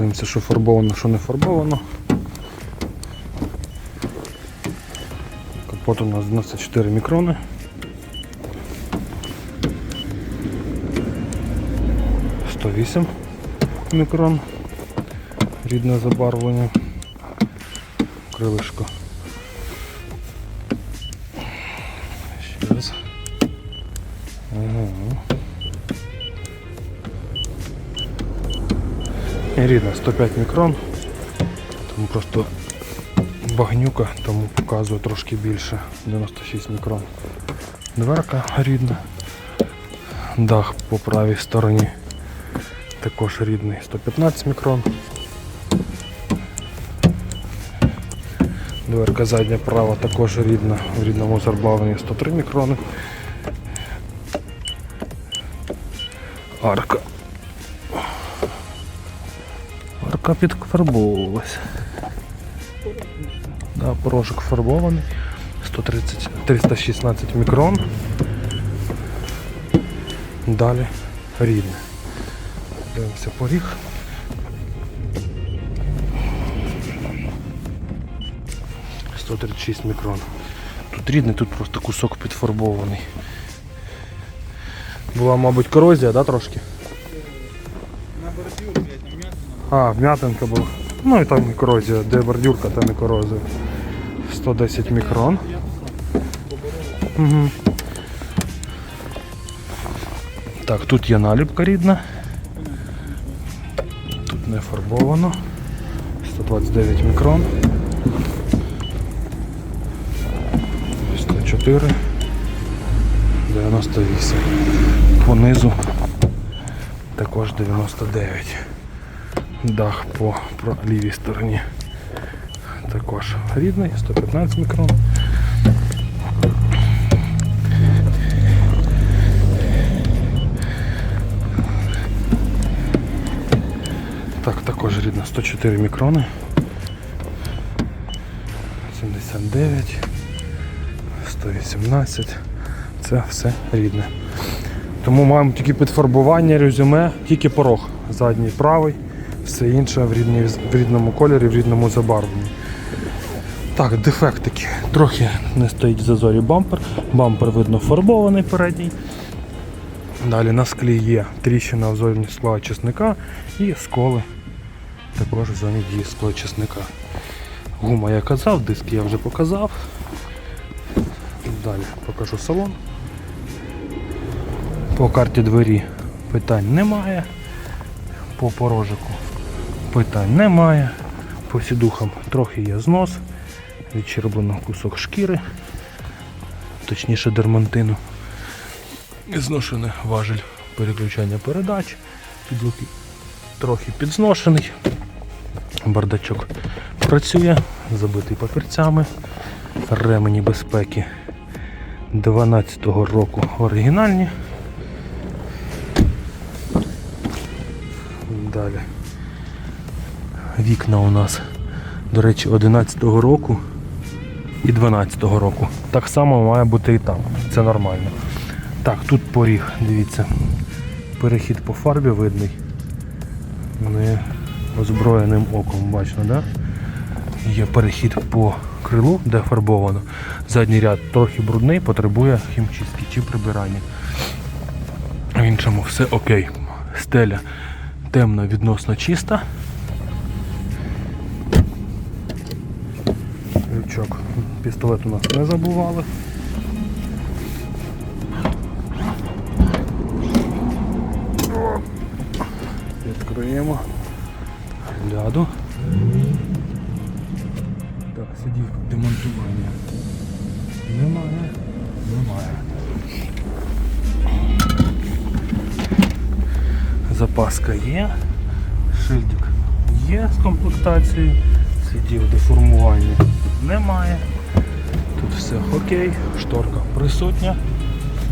Подивимося, що фарбовано, що не фарбовано. Капот у нас 94 мікрони. Сто вісім мікрон. Рідне забарвлення. Крилишко. Рідна 105 мікрон. Тому просто багнюка, тому показує трошки більше. 96 мікрон. Дверка рідна. Дах по правій стороні також рідний 115 мікрон. Дверка задня права також рідна, в рідному зарбавленні 103 мікрони. Арка. Арка підфарбовувалась. Да, порошок фарбований. 130, 316 мікрон. Далі рідне. Дивимося поріг. — 136 мікрон. Тут рідний, тут просто кусок підфарбований. Була, мабуть, корозія, да, трошки? А, вм'ятинка була. Ну і там і корозія, де бордюрка, там і корозія. 110 мікрон. Угу. Так, тут є наліпка рідна. Тут не фарбовано. 129 мікрон. 104. 98. Понизу також 99. Дах по лівій стороні. Також рідний, 115 мікрон. Так, також рідна 104 мікрони. 79, 118. Це все рідне. Тому маємо тільки підфарбування, резюме, тільки порог задній правий, все інше в, рідній, в рідному кольорі, в рідному забарвленні. Так, дефектики. Трохи не стоїть в зазорі бампер. Бампер видно фарбований передній. Далі на склі є тріщина в зоні склоочисника і сколи також в зоні дії склоочисника. Гума я казав, диск я вже показав. Далі покажу салон. По карті двері питань немає. По порожику питань немає. По сідухам трохи є знос. Відчерблено кусок шкіри, точніше дермантину. Зношений важель переключання передач. Підлоки трохи підзношений. Бардачок працює, забитий папірцями. Ремені безпеки 12-го року оригінальні. Далі. Вікна у нас, до речі, 11-го року і 12-го року. Так само має бути і там. Це нормально. Так, тут поріг, дивіться. Перехід по фарбі видний. Не озброєним оком, бачно, да? Є перехід по крилу, де фарбовано. Задній ряд трохи брудний, потребує хімчистки чи прибирання. В іншому все окей. Стеля темна, відносно чиста. Лючок. Пістолет у нас не забували. Відкриємо. Гляду. Так, сидів демонтування. Немає. Немає. Запаска є. Шильдик є з комплектацією. Сидів деформування немає. Тут все окей, шторка присутня,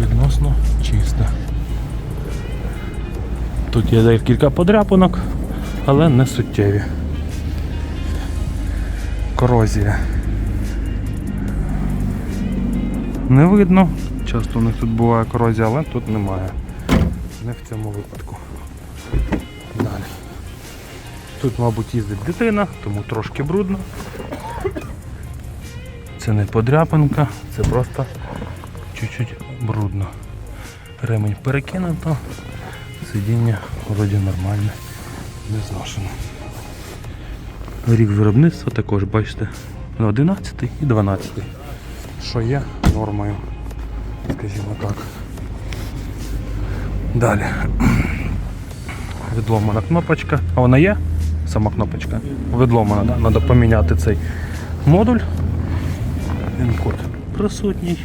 відносно чиста. Тут є декілька подряпинок, але не суттєві. Корозія. не видно. Часто у них тут буває корозія, але тут немає. Не в цьому випадку. Далі. Тут, мабуть, їздить дитина, тому трошки брудно. Це не подряпинка, це просто чуть-чуть брудно. Ремень перекинуто, сидіння вроді нормальне, не зношено. Рік виробництва також, бачите, 11 і 12. Що є нормою, скажімо так. Далі. Відломана кнопочка. А вона є? Сама кнопочка. Відломана? Треба поміняти цей модуль. Він код присутній.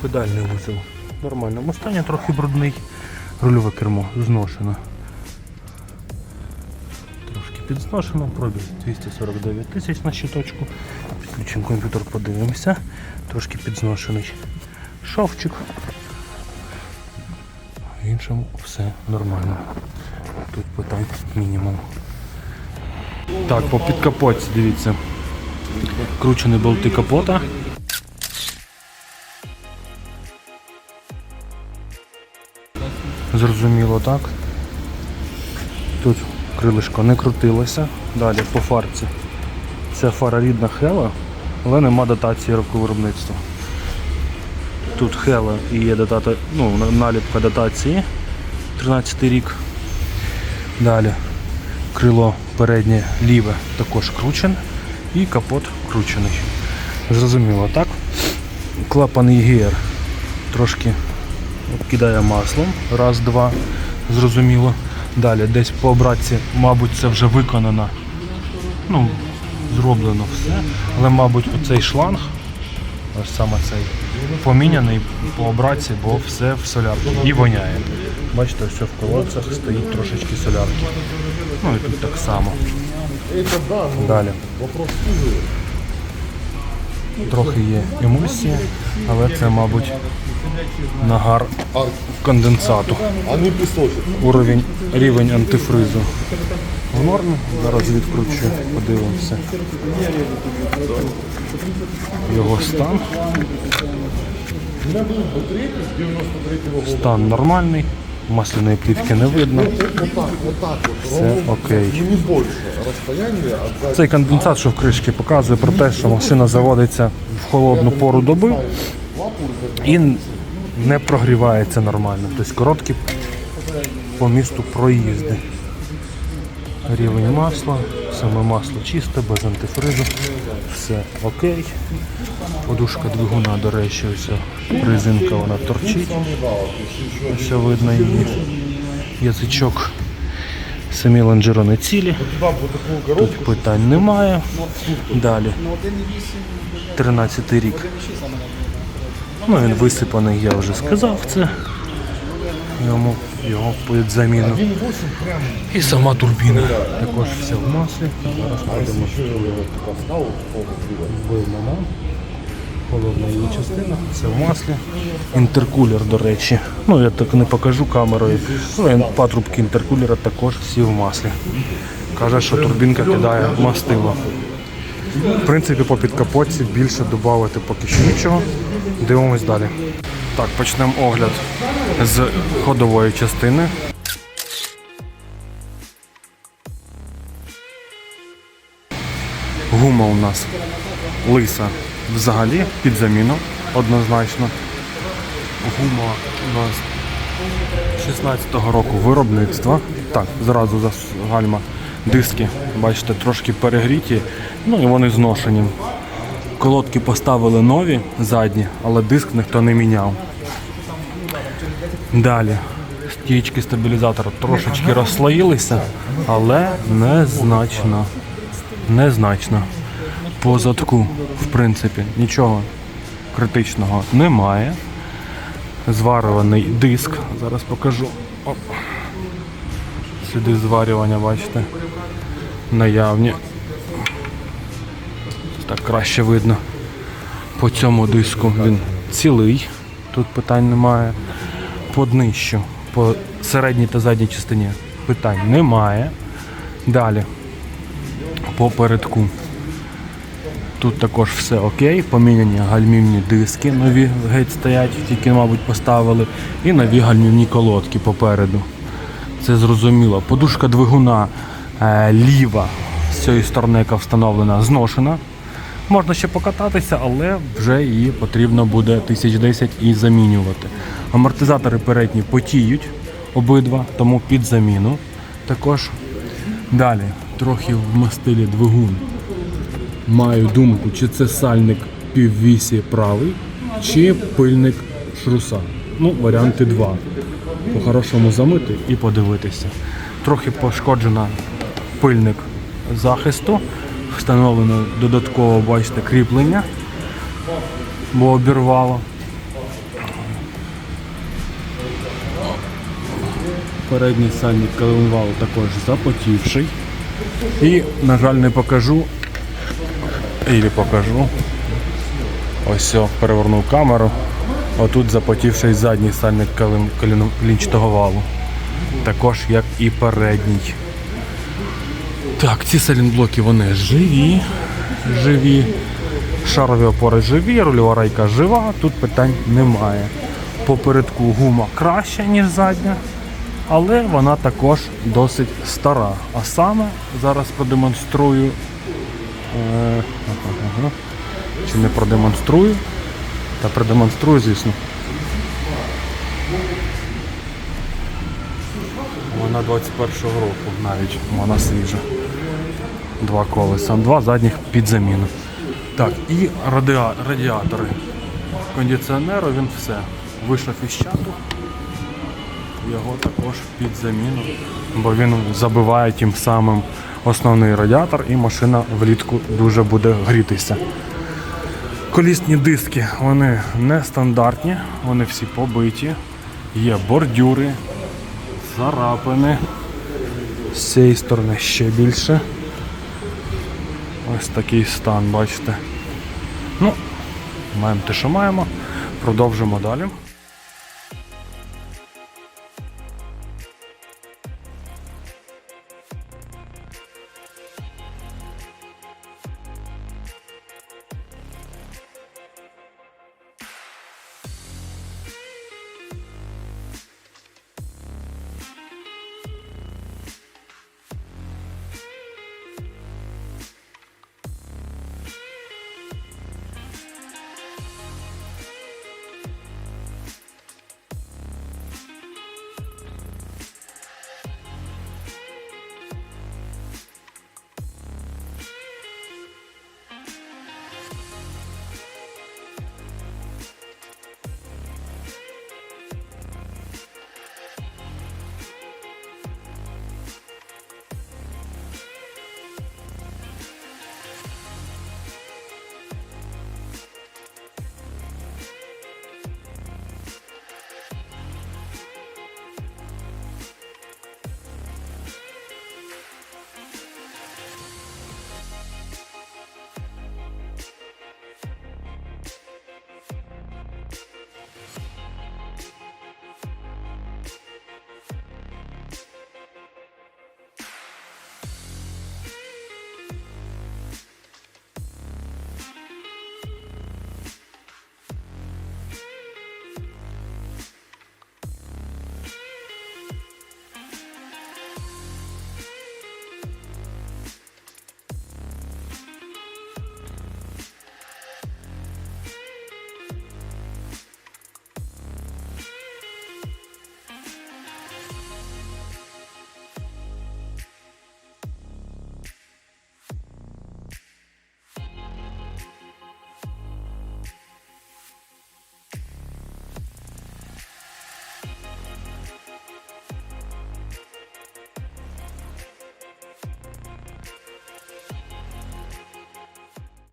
Педальний вузол в нормальному стані, трохи брудний. Рульове кермо зношено. Трошки підзношено, пробіг 249 тисяч на щиточку. Підключимо комп'ютер, подивимося. Трошки підзношений шовчик. В іншому все нормально. Тут питань мінімум. Так, по підкапотці, дивіться. Кручені болти капота. Зрозуміло, так. Тут крилишко не крутилося. Далі по фарці. Це фара рідна Хела, але нема датації року виробництва. Тут Хела і є датата, ну, наліпка датації 13 рік. Далі крило переднє ліве також кручене і капот кручений. Зрозуміло, так? Клапан EGR трошки кидає маслом. Раз, два, зрозуміло. Далі десь по обратці, мабуть, це вже виконано. Ну, зроблено все. Але, мабуть, оцей шланг, ось саме цей, поміняний по обратці, бо все в солярці. І воняє. Бачите, все в колодцях стоїть трошечки солярки. Ну і тут так само. Далі. Трохи є емульсії, але це, мабуть, нагар конденсату. А не пісочок. Уровень, рівень антифризу в нормі. Зараз відкручу, подивимося. Його стан. Стан нормальний, масляної плівки не видно. Все окей. Цей конденсат, що в кришці, показує про те, що машина заводиться в холодну пору доби і не прогрівається нормально. Тобто короткі по місту проїзди. Рівень масла, саме масло чисте, без антифризу. Все окей. Подушка двигуна, до речі, ось резинка вона торчить. Ось видно її. Язичок. Самі лонжерони цілі. Тут питань немає. Далі. 13 рік. Ну, він висипаний, я вже сказав це. Йому його заміну. І сама турбіна. Також все в маслі. Зараз продемонструю. Видно нам. Холодна її частина, все в маслі. Інтеркулер, до речі. Ну, я так не покажу камерою. Ну, патрубки інтеркулера також всі в маслі. Каже, що турбінка кидає мастило. В принципі, по підкапотці більше додати поки що нічого. Дивимось далі. Так, почнемо огляд з ходової частини. Гума у нас лиса взагалі під заміну однозначно. Гума у нас 16-го року виробництва. Так, зразу за гальма диски, бачите, трошки перегріті, ну і вони зношені. Колодки поставили нові задні, але диск ніхто не міняв. Далі. Стічки стабілізатора трошечки розслоїлися, але незначно. Незначно. По задку, в принципі, нічого критичного немає. Зварюваний диск. Зараз покажу. Оп. Сюди зварювання, бачите, наявні. Так краще видно. По цьому диску він цілий, тут питань немає. По днищу, по середній та задній частині питань немає. Далі по передку. Тут також все окей, поміняні гальмівні диски, нові геть стоять, тільки, мабуть, поставили, і нові гальмівні колодки попереду. Це зрозуміло. Подушка двигуна е, ліва з цієї сторони, яка встановлена, зношена. Можна ще покататися, але вже її потрібно буде 1010 і замінювати. Амортизатори передні потіють обидва, тому під заміну. Також далі трохи вмастили двигун. Маю думку, чи це сальник піввісі правий, чи пильник шруса. Ну, варіанти два. По-хорошому замити і подивитися. Трохи пошкоджена пильник захисту. Встановлено додатково, бачите, кріплення, бо обірвало. Передній сальник коленвалу також запотівший. І, на жаль, не покажу. Ілі покажу. Ось о, перевернув камеру. Отут запотівший задній сальник клінчатого валу. Також як і передній. Так, ці салінблоки вони живі. Живі. Шарові опори живі, рульова рейка жива, тут питань немає. Попередку гума краща, ніж задня, але вона також досить стара. А саме зараз продемонструю. Е, Чи не продемонструю? Та продемонструю, звісно. Вона 21-го року навіть, вона свіжа. Два колеса, два задніх під заміну. Так, і радіа- радіатори. Кондиціонеру він все. Вийшов із чату. Його також під заміну, бо він забиває тим самим основний радіатор і машина влітку дуже буде грітися. Колісні диски, вони нестандартні, вони всі побиті. Є бордюри, царапини. З цієї сторони ще більше. Ось такий стан, бачите. Ну, маємо те, що маємо. Продовжимо далі.